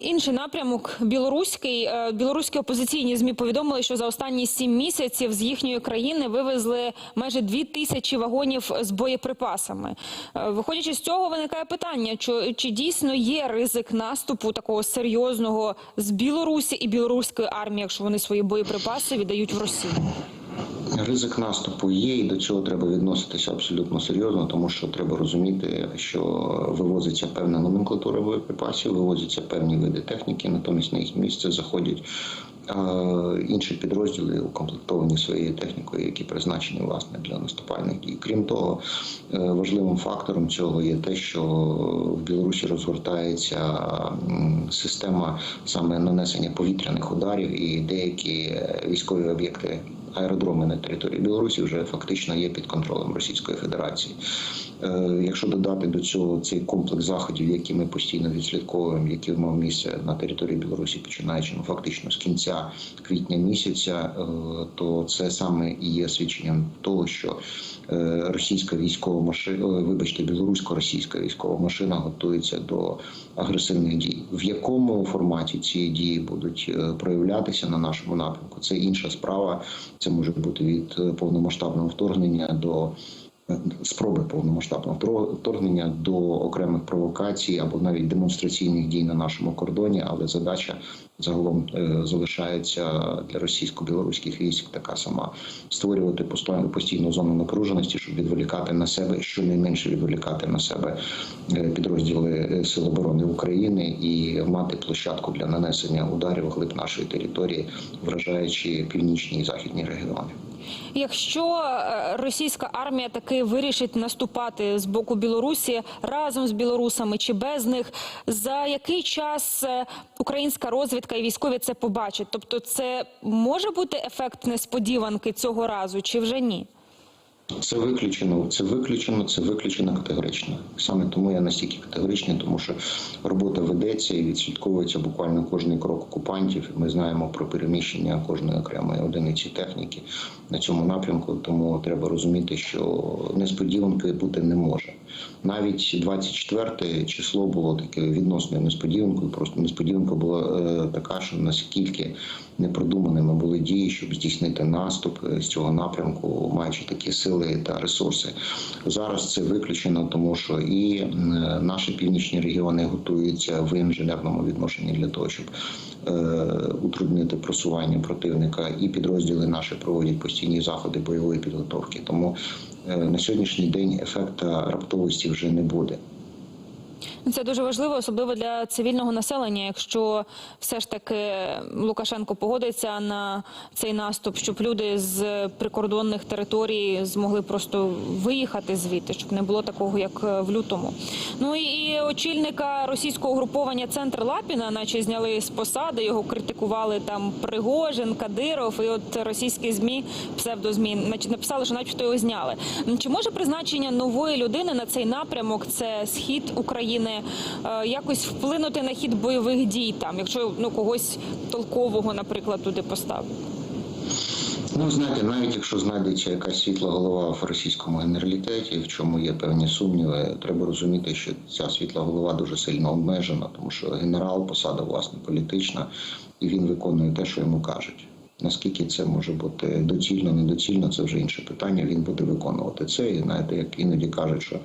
Інший напрямок білоруський. Е, Білоруські опозиційні змі повідомили, що за останні сім місяців з їхньої країни вивезли майже дві тисячі вагонів з боєприпасами. Е, Виходячи з цього, виникає питання: чи, чи дійсно є ризик наступу такого серйозного з Білорусі і білоруської армії, якщо вони свої боєприпаси віддають в Росію? Ризик наступу є, і до цього треба відноситися абсолютно серйозно, тому що треба розуміти, що вивозиться певна номенклатура боєприпасів, вивозяться певні види техніки, натомість на їх місце заходять е, інші підрозділи, укомплектовані своєю технікою, які призначені власне для наступальних дій. Крім того, е, важливим фактором цього є те, що в Білорусі розгортається система саме нанесення повітряних ударів, і деякі військові об'єкти аеродроми на території Білорусі вже фактично є під контролем Російської Федерації. Е, Якщо додати до цього цей комплекс заходів, які ми постійно відслідковуємо, які мав місце на території Білорусі, починаючи ну, фактично з кінця квітня місяця, е, то це саме і є свідченням того, що е, російська військова машина, вибачте, білорусько-російська військова машина готується до агресивних дій. В якому форматі ці дії будуть проявлятися на нашому напрямку? Це інша справа. Це може бути від повномасштабного вторгнення до спроби повномасштабного вторгнення до окремих провокацій або навіть демонстраційних дій на нашому кордоні. Але задача загалом е, залишається для російсько-білоруських військ така сама: створювати постійну зону напруженості, щоб відволікати на себе, щонайменше відволікати на себе е, підрозділи е, Сил оборони України і мати площадку для нанесення ударів глиб нашої території, вражаючи північні і західні регіони. Якщо е, російська армія таки вирішить наступати з боку Білорусі разом з білорусами чи без них, за який час е, українська розвідка і військові це побачать? Тобто, це може бути ефект несподіванки цього разу, чи вже ні? Це виключено, це виключено, це виключено категорично. Саме тому я настільки категоричний, тому що робота ведеться і відслідковується буквально кожний крок окупантів. Ми знаємо про переміщення кожної окремої одиниці техніки на цьому напрямку. Тому треба розуміти, що несподіванки бути не може. Навіть 24 число було таке відносною несподіванкою. Просто несподіванка була е, така, що наскільки непродуманими були дії, щоб здійснити наступ е, з цього напрямку, маючи такі сили та ресурси. Зараз це виключено, тому що і е, наші північні регіони готуються в інженерному відношенні для того, щоб е, утруднити просування противника, і підрозділи наші проводять постійні заходи бойової підготовки. Тому е, на сьогоднішній день ефекта раптовості вже не буде. Це дуже важливо, особливо для цивільного населення. Якщо все ж таки Лукашенко погодиться на цей наступ, щоб люди з прикордонних територій змогли просто виїхати звідти, щоб не було такого, як в лютому. Ну і- очільника російського угруповання центр Лапіна, наче зняли з посади, його критикували там Пригожин, Кадиров. І от російські змі, псевдозмі, написали, що начебто його зняли. Чи може призначення нової людини на цей напрямок, це схід України, е, якось вплинути на хід бойових дій там, якщо ну когось толкового, наприклад, туди поставити? Ну, знаєте, навіть якщо знайдеться якась світла голова в російському генералітеті, в чому є певні сумніви, треба розуміти, що ця світла голова дуже сильно обмежена, тому що генерал посада власне політична, і він виконує те, що йому кажуть. Наскільки це може бути доцільно, недоцільно, це вже інше питання. Він буде виконувати це. І знаєте, як іноді кажуть, що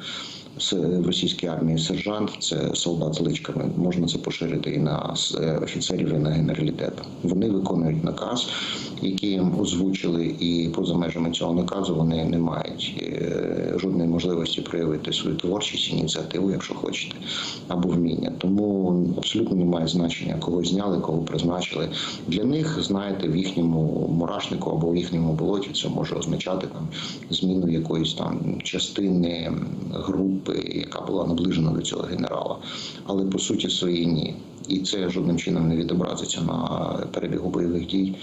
в російській армії сержант це солдат з личками. Можна це поширити і на е, офіцерів, і на генералітет. Вони виконують наказ, який їм озвучили, і поза межами цього наказу вони не мають е, жодної можливості проявити свою творчість, ініціативу, якщо хочете, або вміння. Тому абсолютно немає значення, кого зняли, кого призначили. Для них, знаєте, в їхньому мурашнику або в їхньому болоті це може означати там зміну якоїсь там частини групи, яка була наближена до цього генерала. Але по суті своїй ні. І це жодним чином не відобразиться на перебігу бойових дій.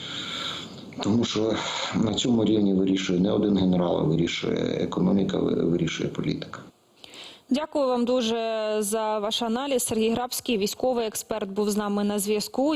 Тому що на цьому рівні вирішує не один генерал, а вирішує економіка, вирішує політика. Дякую вам дуже за ваш аналіз. Сергій Грабський, військовий експерт, був з нами на зв'язку.